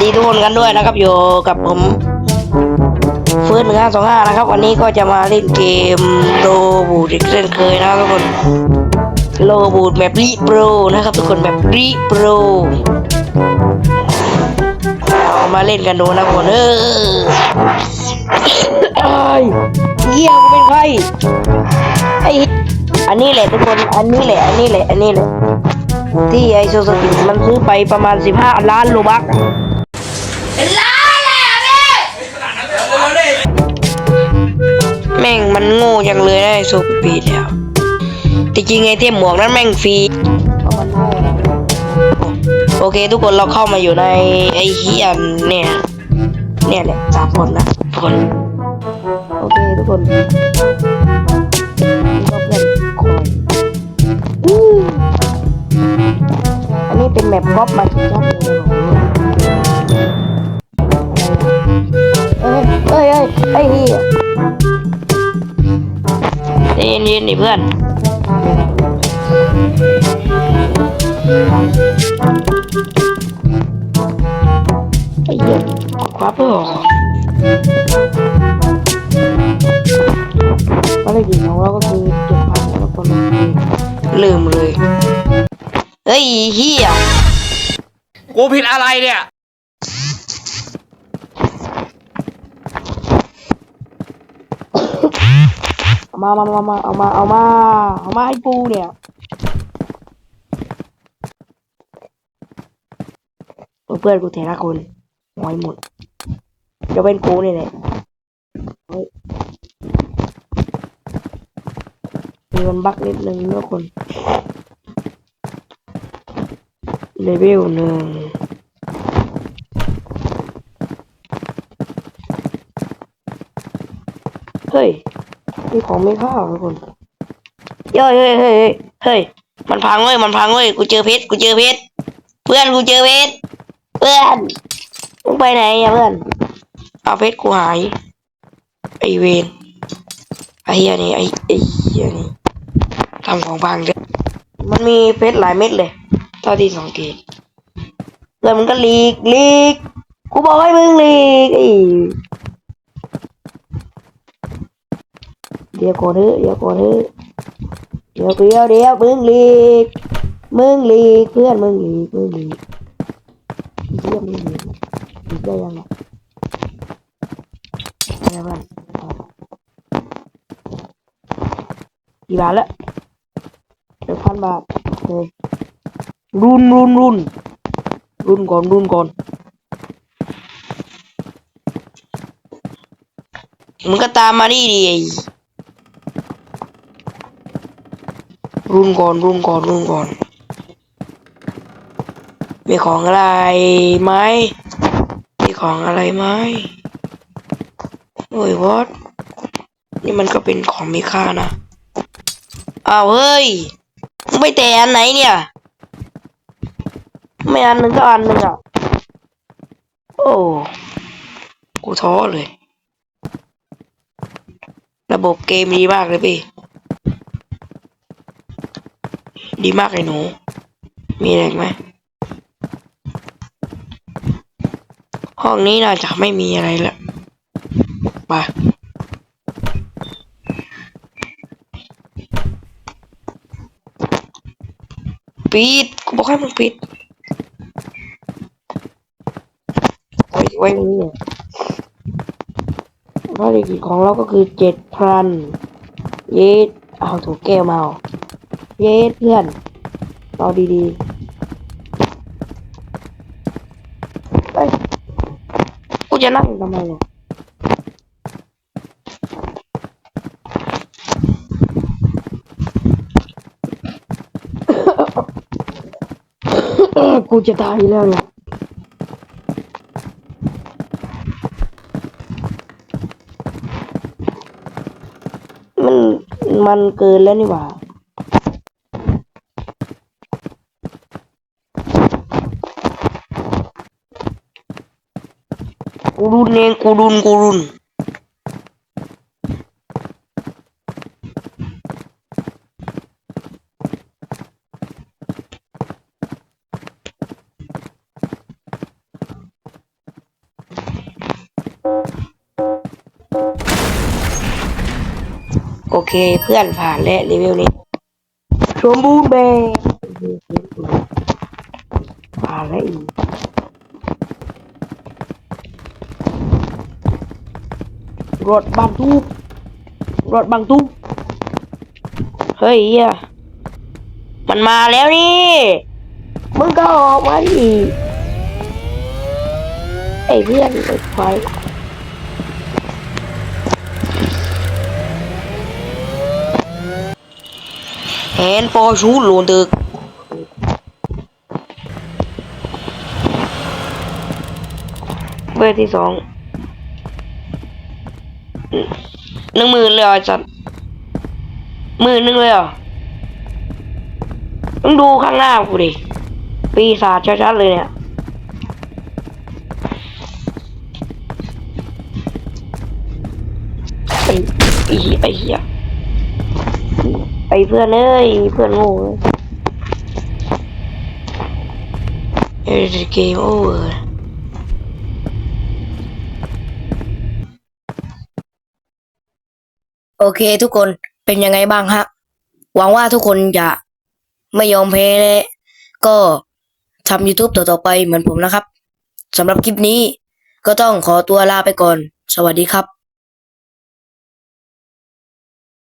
ดีทุกคนกันด้วยนะครับอยู่กับผมเฟิร์สหนึ่งห้าสองห้านะครับ วันนี้ก็จะมาเล่นเกมโลบูดอีกเช่นเคยนะครับทุกคนโลบูดแบบรีโปรนะครับ ทุกคนแบบรีโปรเอามาเล่นกันดูนะทุกคนเออไอ้ยเหี้ยกูเป็นใครไอ้อันนี้แหละทุกคนอันนี้แหละ อันนี้แหละอันนี้แหละที่ไอโซสกิมันซื้อไปประมาณ 15 ล้านโลบัก แม่งมันโง่จังเลยนะไอโซปีเนี่ยที่จริงไอเทมหมวกนั้นแม่งฟรีโอเค ทุกคนเราเข้ามาอยู่ในไอเฮียนเนี่ย เนี่ยแหละสามคนนะทุกคนโอเค ทุกคนก็เพื่อนคอยอันนี้เป็นแมปก๊อปมาจากจับเลยเเย็นดิเพื่อนไอ้เหี้ยคว้าเพื่อภารกิจของเราก็คือเก็บผักแล้วก็ลงลืมเลย เฮ้ยเฮียกูผิดอะไรเนี่ย เอา มามามามาเอามา เอามา เอามาให้กูเนี่ย เพื่อนกูเทระคนน้อยหมดจะเป็นกูนี่แหละเฮ้ยมีมันบักนิดนึงนะคนเลเวลหนึ่งเฮ้ย มีของไม่เข้าทุกคนเฮ้ยเฮ้ยเฮ้ยเฮ้ยเฮ้ยมันพังเว้ยมันพังเว้ยกูเจอเพชรกูเจอเพชรเพื่อนกูเจอเพชรเพื่อนมึงไปไหนอะเพื่อนเอาเพชรกูหายไอเวนไอเฮียนี่ไอไอเฮียนี่ทำของพังเลยมันมีเพชรหลายเม็ดเลยเท่าที่สังเกตแล้วมันก็ลีกลีกกูบอกให้มึงลีกไอ เดี๋ยวก่อนเถอะเดี๋ยวก่อนเถอะเดี๋ยวเดี๋ยวเดี๋ยวมึงหลีกมึงหลีกเพื่อนมึงหลีกมึงหลีกเยี่ยมมึงหลีกหลีกได้ยังไงอะไรบ้างกี่บาทละเดี๋ยวพันบาทเลยรุนรุนรุนรุนก่อนรุนก่อนมึงก็ตามมาดิดิไอ้ รุ่นก่อนรุ่นก่อนรุ่นก่อน มีของอะไรไหมมีของอะไรไหมโอ้ยวอดนี่มันก็เป็นของมีค่านะอ้าวเฮ้ยไมึงไปแต่อันไหนเนี่ย ไม่อันหนึ่งก็อันหนึ่งอะ โอ้กูท้อเลย ระบบเกมดีมากเลยพี่ ดีมากเลยหนู มีอะไรไหม ห้องนี้น่าจะไม่มีอะไรแล้วไปปิด กูบอกให้มึงปิดไว้ไว้ตรงนี้เลยภารกิจของเราก็คือเจ็ดพันเยสเอาถูกแก้วมา เย้เพื่อนเอาดีๆเอ้ยกูจะนั่งทำไมเนี่ยกูจะตายแล้วเนี่ยมันมันเกินแล้วนี่หว่า กูรุนเองกูรุนกูรุนโอเคเพื่อนผ่านและรีวิวนี้สมบูรณ์แบบผ่านแล้วอีก รถบรรทุกรถบรรทุกเฮ้ยเหี้ยมันมาแล้วนี่ มึงก็ออกมาดิไอ้เพื่อนไอ้ควายแฮนด์ฟอชูโลนตึกเบอร์ที่สอง หนึ่งหมื่นเลยเหรอจัดหมื่นหนึ่งเลยเหรอมึงดูข้างหน้ากูดิปีศาจชัดๆเลยเนี่ยไอ้ไอ้เหี้ยไอ้เฮียไอ้เพื่อนเอ้ยเพื่อนโง่เอ้ยเก โอเคทุกคนเป็นยังไงบ้างฮะ หวังว่าทุกคนจะไม่ยอมแพ้และก็ทำ YouTube ต่อๆไปเหมือนผมนะครับสำหรับคลิปนี้ก็ต้องขอตัวลาไปก่อน สวัสดีครับ